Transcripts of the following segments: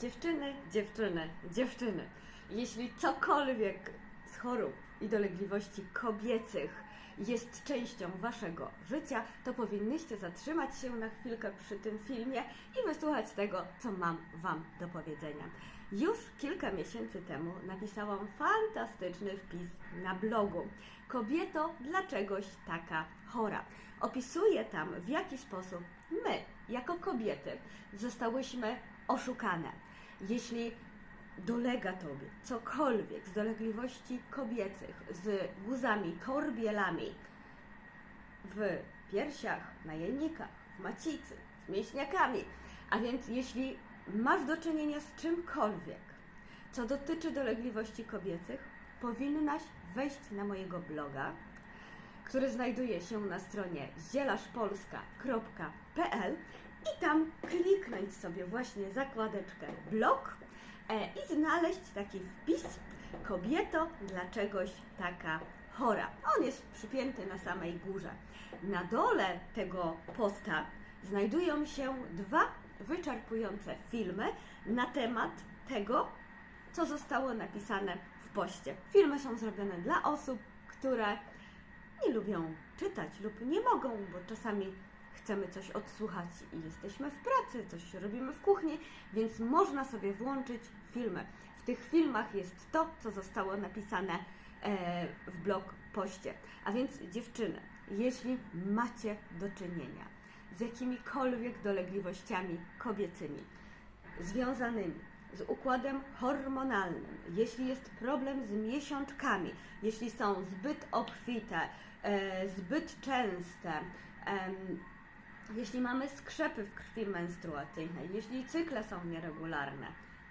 Dziewczyny, dziewczyny, dziewczyny. Jeśli cokolwiek z chorób i dolegliwości kobiecych jest częścią waszego życia, to powinnyście zatrzymać się na chwilkę przy tym filmie i wysłuchać tego, co mam wam do powiedzenia. Już kilka miesięcy temu napisałam fantastyczny wpis na blogu. Kobieto, dlaczegoś taka chora? Opisuję tam, w jaki sposób my, jako kobiety, zostałyśmy oszukane. Jeśli dolega Tobie cokolwiek z dolegliwości kobiecych, z guzami, torbielami w piersiach, na jajnikach, w macicy, z mięśniakami, a więc jeśli masz do czynienia z czymkolwiek, co dotyczy dolegliwości kobiecych, powinnaś wejść na mojego bloga, który znajduje się na stronie zielaszpolska.pl i tam kliknąć sobie właśnie zakładeczkę blog e, i znaleźć taki wpis Kobieto, dlaczegoś taka chora. On jest przypięty na samej górze. Na dole tego posta znajdują się dwa wyczerpujące filmy na temat tego, co zostało napisane w poście. Filmy są zrobione dla osób, które nie lubią czytać lub nie mogą, bo czasami chcemy coś odsłuchać i jesteśmy w pracy, coś robimy w kuchni, więc można sobie włączyć filmy. W tych filmach jest to, co zostało napisane e, w blog poście. A więc dziewczyny, jeśli macie do czynienia z jakimikolwiek dolegliwościami kobiecymi, związanymi z układem hormonalnym, jeśli jest problem z miesiączkami, jeśli są zbyt obfite, e, zbyt częste, jeśli mamy skrzepy w krwi menstruacyjnej, jeśli cykle są nieregularne,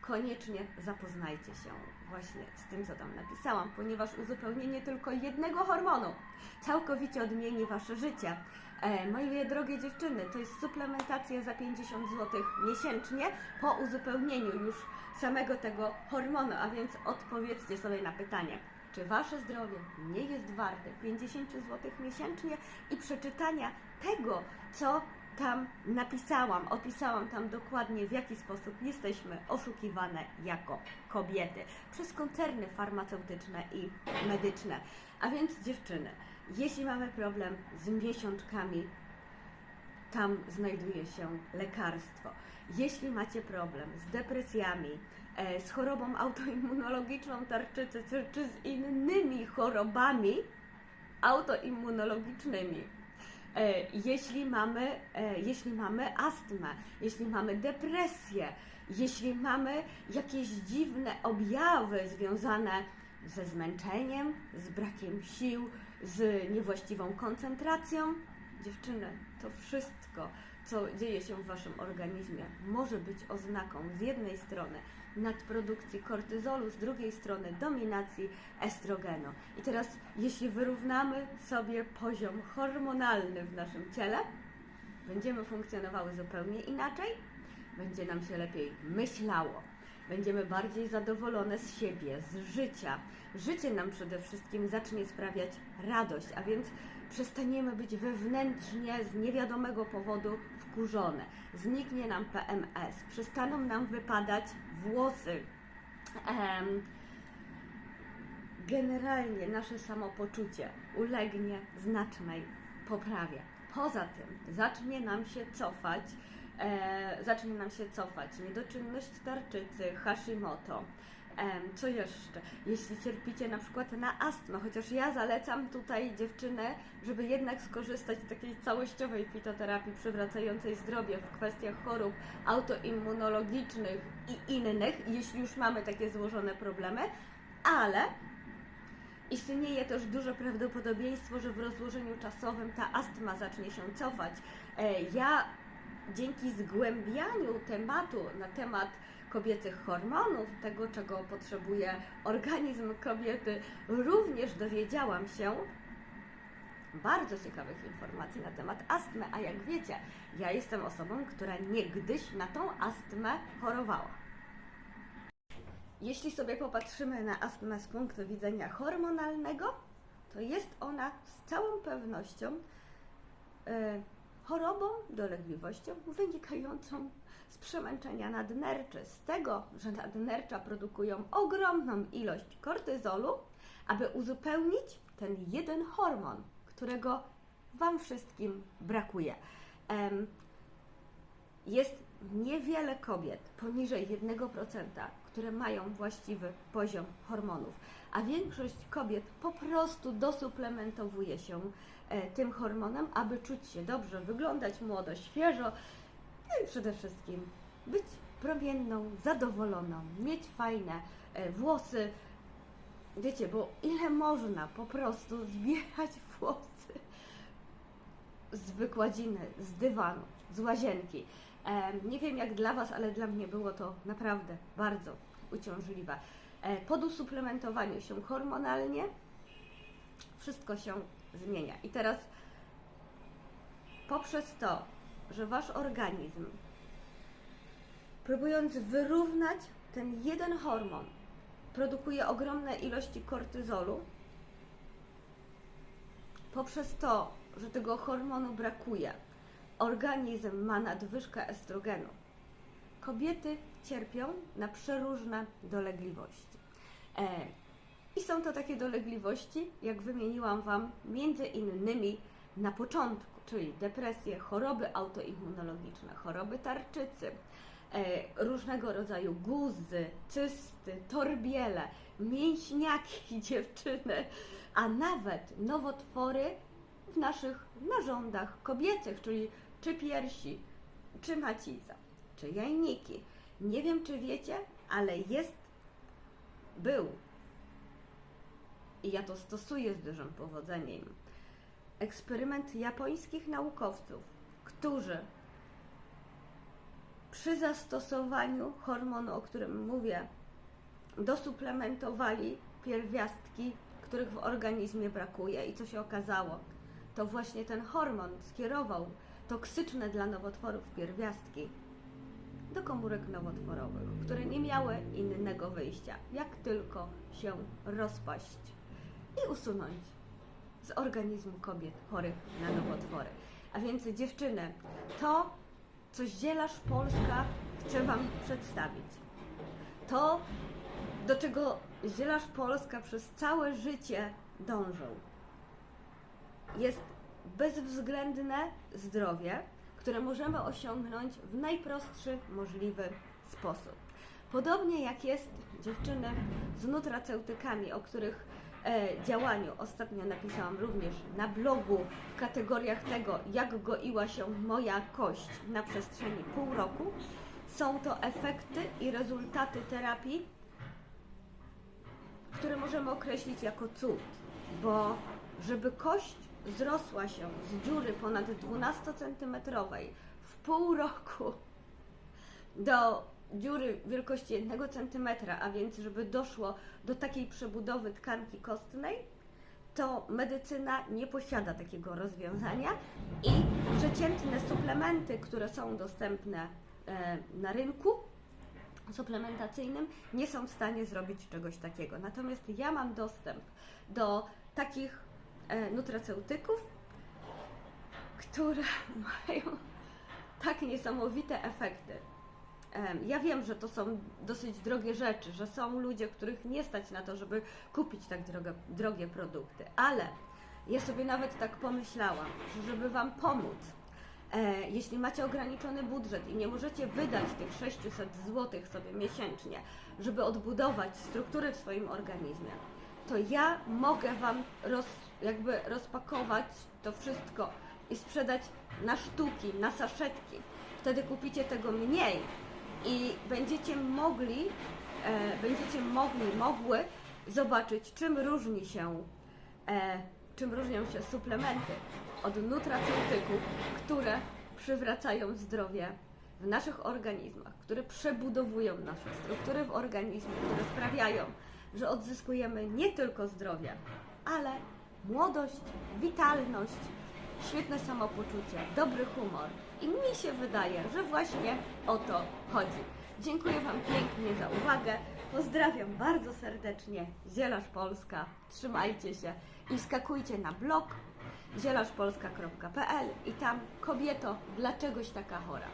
koniecznie zapoznajcie się właśnie z tym, co tam napisałam, ponieważ uzupełnienie tylko jednego hormonu całkowicie odmieni Wasze życie. E, moje drogie dziewczyny, to jest suplementacja za 50 zł miesięcznie po uzupełnieniu już samego tego hormonu, a więc odpowiedzcie sobie na pytanie, czy Wasze zdrowie nie jest warte 50 zł miesięcznie i przeczytania tego, co tam napisałam, opisałam tam dokładnie, w jaki sposób jesteśmy oszukiwane jako kobiety przez koncerny farmaceutyczne i medyczne. A więc dziewczyny, jeśli mamy problem z miesiączkami, tam znajduje się lekarstwo. Jeśli macie problem z depresjami, z chorobą autoimmunologiczną tarczycy czy, czy z innymi chorobami autoimmunologicznymi, e, jeśli mamy, e, jeśli mamy astmę, jeśli mamy depresję, jeśli mamy jakieś dziwne objawy związane ze zmęczeniem, z brakiem sił, z niewłaściwą koncentracją, dziewczyny, to wszystko, co dzieje się w waszym organizmie, może być oznaką z jednej strony nadprodukcji kortyzolu, z drugiej strony dominacji estrogenu. I teraz, jeśli wyrównamy sobie poziom hormonalny w naszym ciele, będziemy funkcjonowały zupełnie inaczej, będzie nam się lepiej myślało, będziemy bardziej zadowolone z siebie, z życia. Życie nam przede wszystkim zacznie sprawiać radość, a więc przestaniemy być wewnętrznie z niewiadomego powodu Zniknie nam PMS, przestaną nam wypadać włosy. Generalnie nasze samopoczucie ulegnie znacznej poprawie. Poza tym zacznie nam się cofać, e, zacznie nam się cofać niedoczynność tarczycy, Hashimoto. Co jeszcze? Jeśli cierpicie na przykład na astmę, chociaż ja zalecam tutaj dziewczynę, żeby jednak skorzystać z takiej całościowej fitoterapii przywracającej zdrowie w kwestiach chorób autoimmunologicznych i innych, jeśli już mamy takie złożone problemy, ale Istnieje też duże prawdopodobieństwo, że w rozłożeniu czasowym ta astma zacznie się cofać. E, Ja dzięki zgłębianiu tematu na temat kobiecych hormonów, tego czego potrzebuje organizm kobiety, również dowiedziałam się bardzo ciekawych informacji na temat astmy, a jak wiecie, ja jestem osobą, która niegdyś na tą astmę chorowała. Jeśli sobie popatrzymy na astmę z punktu widzenia hormonalnego, to jest ona z całą pewnością e, chorobą, dolegliwością wynikającą z przemęczenia nadnerczy, z tego, że nadnercza produkują ogromną ilość kortyzolu, aby uzupełnić ten jeden hormon, którego Wam wszystkim brakuje. Jest niewiele kobiet poniżej 1%, które mają właściwy poziom hormonów, a większość kobiet po prostu dosuplementowuje się e, tym hormonem, aby czuć się dobrze, wyglądać młodo, świeżo no i przede wszystkim być promienną, zadowoloną, mieć fajne e, włosy. Wiecie, bo ile można po prostu zbierać włosy z wykładziny, z dywanu, z łazienki. Em, Nie wiem jak dla Was, ale dla mnie było to naprawdę bardzo uciążliwe. E, Po dosuplementowaniu się hormonalnie wszystko się zmienia. I teraz poprzez to, że Wasz organizm próbując wyrównać ten jeden hormon, produkuje ogromne ilości kortyzolu, poprzez to, że tego hormonu brakuje, organizm ma nadwyżkę estrogenu. Kobiety cierpią na przeróżne dolegliwości. E, I są to takie dolegliwości, jak wymieniłam Wam, między innymi na początku, czyli depresje, choroby autoimmunologiczne, choroby tarczycy, e, różnego rodzaju guzy, cysty, torbiele, mięśniaki dziewczyny, a nawet nowotwory w naszych narządach kobiecych, czyli czy piersi, czy macica, czy jajniki. Nie wiem, czy wiecie, ale jest, był i ja to stosuję z dużym powodzeniem. Eksperyment japońskich naukowców, którzy przy zastosowaniu hormonu, o którym mówię, dosuplementowali pierwiastki, których w organizmie brakuje. I co się okazało? To właśnie ten hormon skierował toksyczne dla nowotworów pierwiastki do komórek nowotworowych, które nie miały innego wyjścia, jak tylko się rozpaść i usunąć z organizmu kobiet chorych na nowotwory. A więc dziewczyny, to, co Zielarz Polska chce Wam przedstawić, to, do czego Zielarz Polska przez całe życie dążył, jest bezwzględne zdrowie, które możemy osiągnąć w najprostszy możliwy sposób. Podobnie jak jest dziewczyny z nutraceutykami, o których działaniu ostatnio napisałam również na blogu w kategoriach tego, jak goiła się moja kość na przestrzeni pół roku. Są to efekty i rezultaty terapii, które możemy określić jako cud, bo żeby kość zrosła się z dziury ponad 12-centymetrowej w pół roku do dziury wielkości 1 cm, a więc żeby doszło do takiej przebudowy tkanki kostnej, to medycyna nie posiada takiego rozwiązania i przeciętne suplementy, które są dostępne e, na rynku suplementacyjnym, nie są w stanie zrobić czegoś takiego. Natomiast ja mam dostęp do takich e, nutraceutyków, które mają tak niesamowite efekty. Ja wiem, że to są dosyć drogie rzeczy, że są ludzie, których nie stać na to, żeby kupić tak drogie, drogie produkty, ale ja sobie nawet tak pomyślałam, że żeby Wam pomóc, e, jeśli macie ograniczony budżet i nie możecie wydać tych 600 zł sobie miesięcznie, żeby odbudować struktury w swoim organizmie, to ja mogę Wam roz, jakby rozpakować to wszystko i sprzedać na sztuki, na saszetki. Wtedy kupicie tego mniej i będziecie mogli, e, będziecie mogli, mogły zobaczyć, czym różni się, e, czym różnią się suplementy od nutraceutyków, które przywracają zdrowie w naszych organizmach, które przebudowują nasze struktury w organizmie, które sprawiają, że odzyskujemy nie tylko zdrowie, ale młodość, witalność, świetne samopoczucie, dobry humor. I mi się wydaje, że właśnie o to chodzi. Dziękuję Wam pięknie za uwagę. Pozdrawiam bardzo serdecznie. Zielarz Polska. Trzymajcie się i skakujcie na blog zielarzpolska.pl i tam kobieto, dlaczegoś taka chora.